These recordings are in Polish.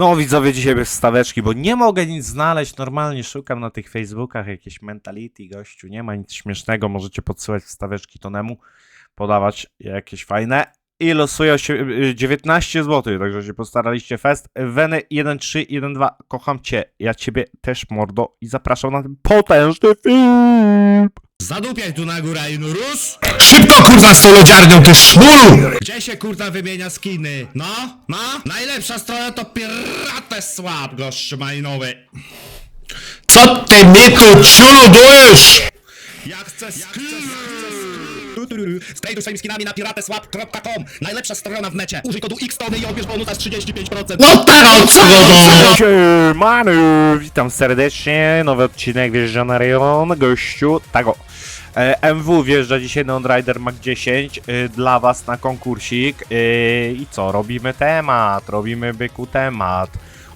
No widzowie, dzisiaj bez staweczki, bo nie mogę nic znaleźć, normalnie szukam na tych Facebookach jakieś mentality, gościu, nie ma nic śmiesznego, możecie podsyłać wstaweczki tonemu, podawać jakieś fajne. I losuję się y, 19 zł, także się postaraliście. Fest. Weny 1312, kocham cię, ja ciebie też mordo. I zapraszam na ten potężny film. Zadupiaj tu na górę, Inurus! Szybko kurwa z tą lodziarnią, ty szmulu! Gdzie się kurwa wymienia skiny? No? No? Najlepsza strona to Piratę Swap, gościu malinowy. Co ty mi tu ciuludujesz? Jak chcesz skin... Sklej tu swoimi skinami na pirateswap.com Najlepsza strona w necie. Użyj kodu XTONY i odbierz bonusa z 35%. No teraz! Co do... Siemano, witam serdecznie, nowy odcinek wjeżdża na rejon, gościu, tago. E, MW wjeżdża dzisiaj na Rider Mac 10 e, dla was na konkursik. E, i co, robimy temat, robimy byku temat.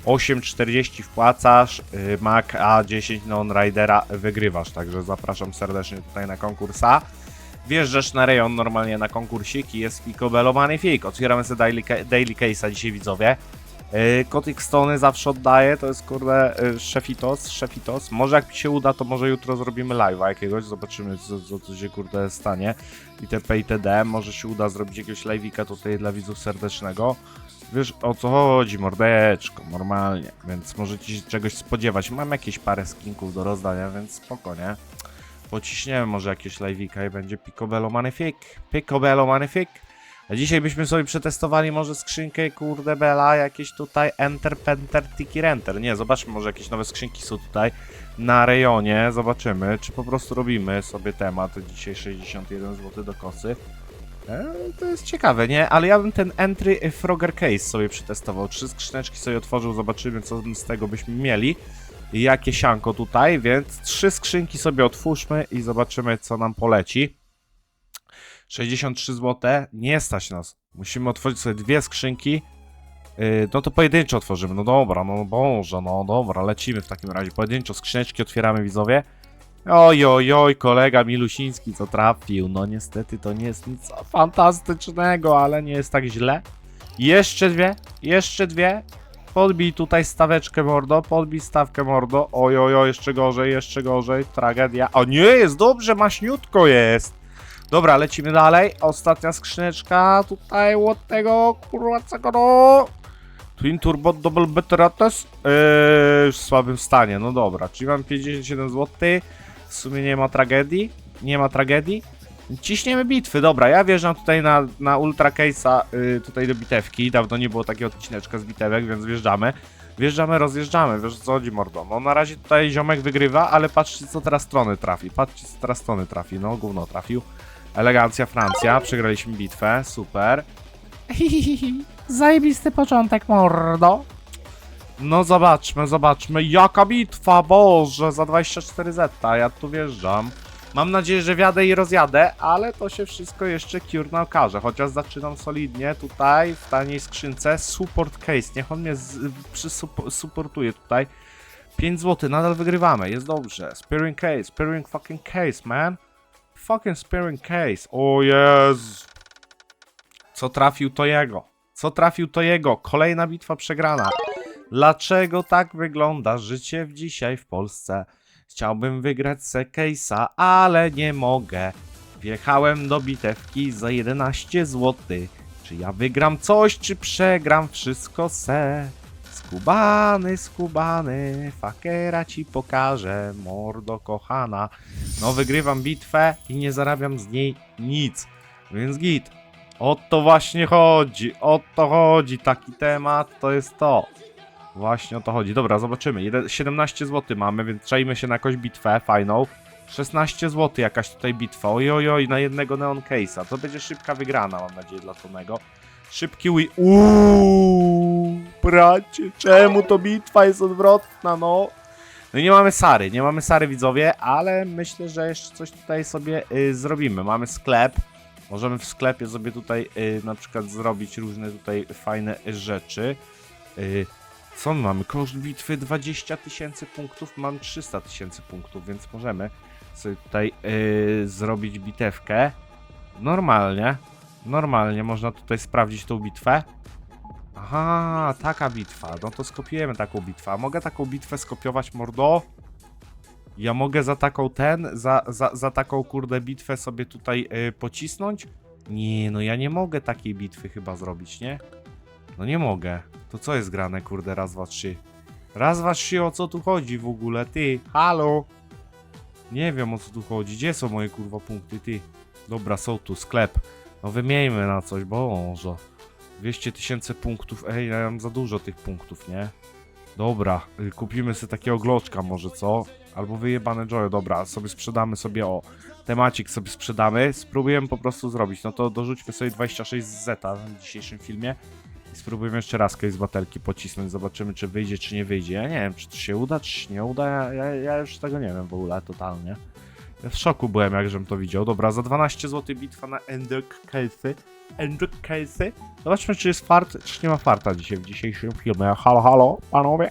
8,40 wpłacasz, Mac A10 non Ridera wygrywasz, także zapraszam serdecznie tutaj na konkursa. Wjeżdżasz na rejon normalnie na konkursik i jest Picobello Magnifique. Otwieramy sobie daily, daily case'a dzisiaj widzowie. Yy, Kotik Stony zawsze oddaje, to jest kurde yy, Szefitos, Szefitos. Może jak mi się uda, to może jutro zrobimy live'a jakiegoś, zobaczymy co, co, co się kurde stanie. ITP itd. Może się uda zrobić jakiegoś live'ika tutaj dla widzów serdecznego. Wiesz o co chodzi, mordeczko, normalnie, więc możecie się czegoś spodziewać. Mam jakieś parę skinków do rozdania, więc spokojnie. Pociśniemy może jakieś live'ika i będzie Picobello Magnifique, Picobello Magnifique. A dzisiaj byśmy sobie przetestowali może skrzynkę kurde bela, jakieś tutaj Enter, Penter, Tiki Renter. Nie, zobaczmy, może jakieś nowe skrzynki są tutaj na rejonie. Zobaczymy, czy po prostu robimy sobie temat. Dzisiaj 61 zł do kosy. E, to jest ciekawe, nie? Ale ja bym ten Entry Frogger Case sobie przetestował. Trzy skrzyneczki sobie otworzył, zobaczymy co z tego byśmy mieli. Jakie sianko tutaj, więc trzy skrzynki sobie otwórzmy i zobaczymy co nam poleci. 63 zł, nie stać nas. Musimy otworzyć sobie dwie skrzynki. Yy, no to pojedynczo otworzymy. No dobra, no Boże, no dobra, lecimy w takim razie. Pojedynczo skrzyneczki otwieramy, widzowie. Oj, oj, oj, kolega Milusiński co trafił. No niestety to nie jest nic fantastycznego, ale nie jest tak źle. Jeszcze dwie, jeszcze dwie. Podbij tutaj staweczkę mordo, podbij stawkę mordo. Oj, oj, oj, jeszcze gorzej, jeszcze gorzej. Tragedia. O nie, jest dobrze, maśniutko jest. Dobra, lecimy dalej. Ostatnia skrzyneczka tutaj od tego kurwa czego no. Twin Turbo Double Betterates yy, w słabym stanie, no dobra, czyli mam 57 zł, w sumie nie ma tragedii, nie ma tragedii. Ciśniemy bitwy, dobra, ja wjeżdżam tutaj na, na Ultra Case'a, yy, tutaj do bitewki, dawno nie było takiego odcineczka z bitewek, więc wjeżdżamy. Wjeżdżamy, rozjeżdżamy, wiesz co chodzi mordo. No na razie tutaj ziomek wygrywa, ale patrzcie co teraz strony trafi, patrzcie co teraz strony trafi, no gówno trafił. Elegancja Francja, przegraliśmy bitwę, super. Zajebisty początek, mordo. No zobaczmy, zobaczmy, jaka bitwa, boże, za 24 zeta, ja tu wjeżdżam. Mam nadzieję, że wjadę i rozjadę, ale to się wszystko jeszcze Kiurna okaże, chociaż zaczynam solidnie tutaj, w taniej skrzynce, support case, niech on mnie supportuje tutaj. 5 zł, nadal wygrywamy, jest dobrze. Spearing case, spearing fucking case, man. Fucking spearing case, o Jezu. Co trafił to jego? Co trafił to jego? Kolejna bitwa przegrana. Dlaczego tak wygląda życie dzisiaj w Polsce? Chciałbym wygrać se ale nie mogę. Wjechałem do bitewki za 11 zł. Czy ja wygram coś, czy przegram wszystko se? Skubany, skubany, fakera ci pokażę, mordo kochana. No wygrywam bitwę i nie zarabiam z niej nic, więc git. O to właśnie chodzi, o to chodzi, taki temat to jest to. Właśnie o to chodzi. Dobra, zobaczymy. Jeden- 17 zł mamy, więc czajmy się na jakąś bitwę fajną. 16 zł jakaś tutaj bitwa. Oj, oj, na jednego Neon Case'a. To będzie szybka wygrana, mam nadzieję, dla Tonego. Szybki wi... Uuuu, bracie, czemu to bitwa jest odwrotna, no? No i nie mamy Sary, nie mamy Sary widzowie, ale myślę, że jeszcze coś tutaj sobie y, zrobimy. Mamy sklep, możemy w sklepie sobie tutaj y, na przykład zrobić różne tutaj fajne rzeczy. Y, co my mamy? Koszt bitwy 20 tysięcy punktów, mam 300 tysięcy punktów, więc możemy sobie tutaj y, zrobić bitewkę. Normalnie, normalnie można tutaj sprawdzić tą bitwę. Aha, taka bitwa. No to skopiujemy taką bitwę. A mogę taką bitwę skopiować, mordo? Ja mogę za taką ten, za, za, za taką kurde bitwę sobie tutaj y, pocisnąć? Nie, no ja nie mogę takiej bitwy chyba zrobić, nie? No nie mogę. To co jest grane, kurde, raz, dwa, trzy? Raz, dwa, trzy, o co tu chodzi w ogóle, ty? Halo? Nie wiem o co tu chodzi. Gdzie są moje kurwa punkty, ty? Dobra, są tu, sklep. No wymieńmy na coś, Boże. 200 tysięcy punktów, ej, ja mam za dużo tych punktów, nie? Dobra, y, kupimy sobie takiego gloczka może, co? Albo wyjebane joy, dobra, sobie sprzedamy sobie, o, temacik sobie sprzedamy, spróbujemy po prostu zrobić, no to dorzućmy sobie 26 zeta w dzisiejszym filmie i jeszcze raz z batelki pocisnąć, zobaczymy czy wyjdzie, czy nie wyjdzie, ja nie wiem, czy to się uda, czy się nie uda, ja, ja, ja już tego nie wiem w ogóle, totalnie. Ja w szoku byłem, jak żem to widział. Dobra, za 12 zł bitwa na Ender Casey. Ender Casey. Zobaczmy, czy jest fart, czy nie ma farta dzisiaj w dzisiejszym filmie. Halo, halo, panowie.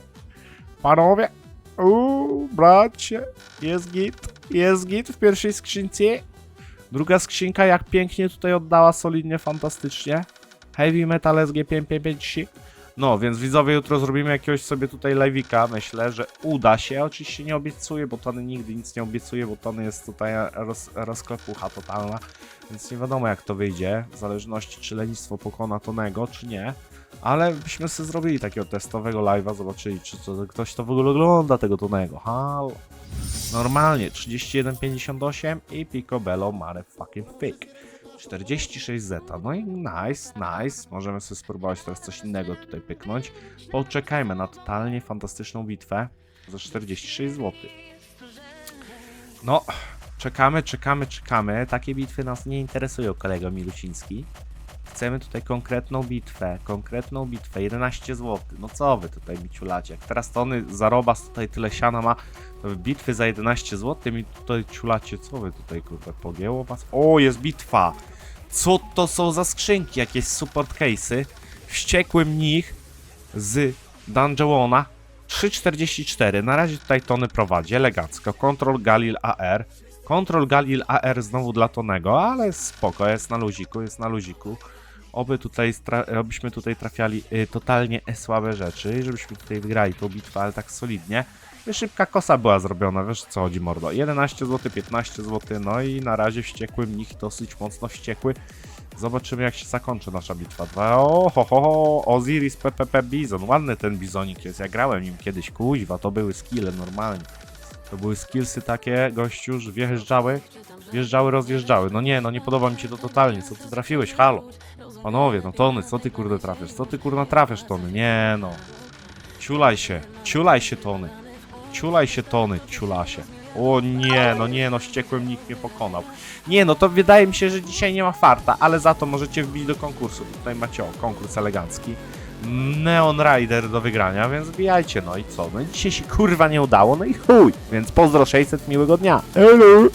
Panowie. Uuu, bracie. Jest git. Jest git w pierwszej skrzynce. Druga skrzynka, jak pięknie tutaj oddała, solidnie, fantastycznie. Heavy Metal SG553. No, więc widzowie, jutro zrobimy jakiegoś sobie tutaj live'ika. Myślę, że uda się. Oczywiście nie obiecuję, bo Tony nigdy nic nie obiecuje, bo Tony jest tutaj roz, rozklepucha totalna. Więc nie wiadomo jak to wyjdzie, w zależności czy lenistwo pokona Tonego, czy nie. Ale byśmy sobie zrobili takiego testowego live'a, zobaczyli czy to, ktoś to w ogóle ogląda tego Tonego. Halo. Normalnie, 31,58 i Picobello Mare fucking fake. 46 zeta. No i nice, nice. Możemy sobie spróbować teraz coś innego tutaj pyknąć. Poczekajmy na totalnie fantastyczną bitwę za 46 zł. No, czekamy, czekamy, czekamy. Takie bitwy nas nie interesują, kolego Miluciński. Chcemy tutaj konkretną bitwę, konkretną bitwę, 11 zł. No co wy tutaj mi ciulacie? Jak teraz Tony Zarobas tutaj tyle siana ma, to wy bitwy za 11 zł mi tutaj ciulacie. Co wy tutaj kurde pogięło was? O, jest bitwa! Co to są za skrzynki? Jakieś support case'y. Wściekły mnich z Dungeona 3,44. Na razie tutaj Tony prowadzi elegancko. Control Galil AR. Control Galil AR znowu dla Tonego, ale spoko, jest na luziku, jest na luziku. Oby tutaj, obyśmy tutaj trafiali y, totalnie słabe rzeczy, żebyśmy tutaj wygrali tą bitwę, ale tak solidnie. Szybka kosa była zrobiona, wiesz co chodzi mordo. 11 zł, 15 zł, no i na razie wściekły mnich, dosyć mocno wściekły. Zobaczymy jak się zakończy nasza bitwa. Dwa, o, ho, ho, ho, Osiris PPP Bizon. Ładny ten bizonik jest, ja grałem nim kiedyś, kuźwa, to były skille normalnie. To były skillsy takie, gościu, że wjeżdżały, wjeżdżały, rozjeżdżały. No nie, no nie podoba mi się to totalnie, co ty trafiłeś, halo. Panowie, no Tony, co ty kurde trafiasz? Co ty kurna trafiasz, Tony? Nie no. Ciulaj się, ciulaj się, Tony. Ciulaj się, Tony, ciulasie. O nie, no nie, no wściekłym nikt nie pokonał. Nie, no to wydaje mi się, że dzisiaj nie ma farta, ale za to możecie wbić do konkursu. Tutaj macie o, konkurs elegancki. Neon Rider do wygrania, więc wbijajcie, no i co? No dzisiaj się kurwa nie udało, no i chuj. Więc pozdro 600, miłego dnia. Hello.